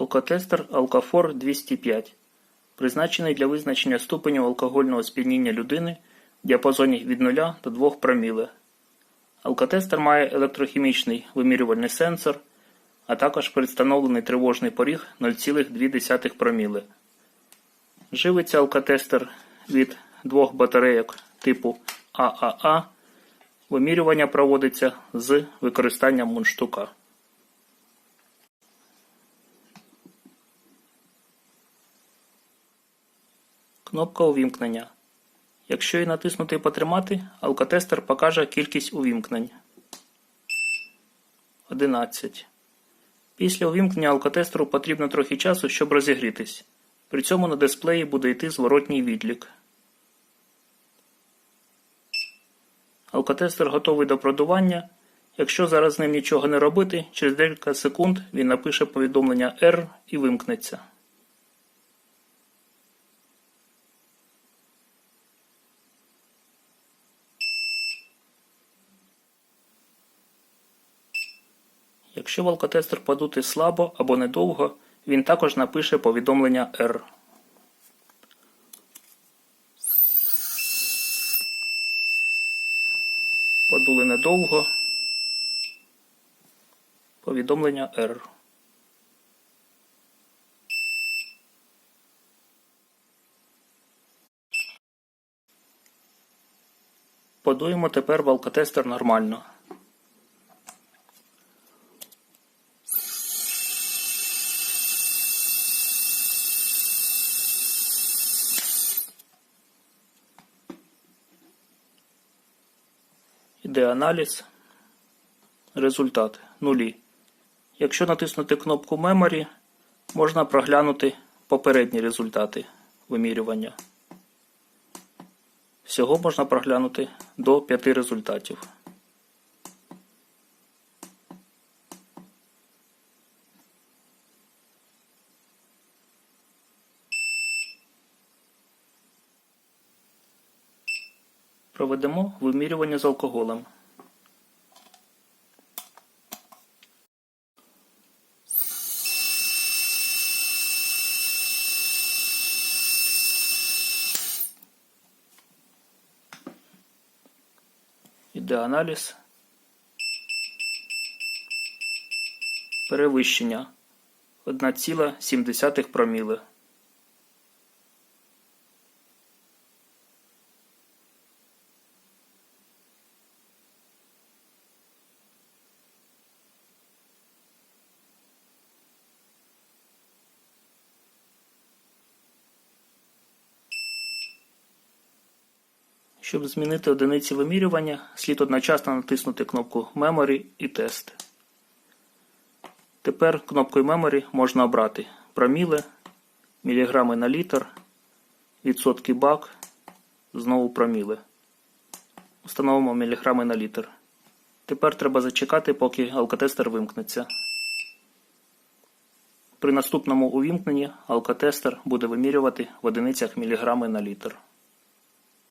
Алкотестер Алкафор 205 призначений для визначення ступеню алкогольного сп'яніння людини в діапазоні від 0 до 2 проміле. Алкотестер має електрохімічний вимірювальний сенсор, а також представлений тривожний поріг 0,2 проміле. Живиться алкотестер від двох батарейок типу ААА. Вимірювання проводиться з використанням мундштука. Кнопка увімкнення. Якщо її натиснути і потримати, алкотестер покаже кількість увімкнень. 11. Після увімкнення алкотестеру потрібно трохи часу, щоб розігрітись. При цьому на дисплеї буде йти зворотній відлік. Алкотестер готовий до продування. Якщо зараз з ним нічого не робити, через декілька секунд він напише повідомлення R і вимкнеться. Якщо в алкотестер подути слабо або недовго, він також напише повідомлення R. Подули недовго. Повідомлення R. Подуємо тепер в алкотестер нормально. Іде аналіз. Результат нулі. Якщо натиснути кнопку Memory, можна проглянути попередні результати вимірювання. Всього можна проглянути до 5 результатів. Проведемо вимірювання з алкоголем. Іде аналіз. Перевищення 1,7 проміли. Щоб змінити одиниці вимірювання, слід одночасно натиснути кнопку Memory і Тест. Тепер кнопкою Memory можна обрати проміле, міліграми на літр, відсотки бак, знову проміле. Встановимо міліграми на літр. Тепер треба зачекати, поки алкотестер вимкнеться. При наступному увімкненні алкотестер буде вимірювати в одиницях міліграми на літр.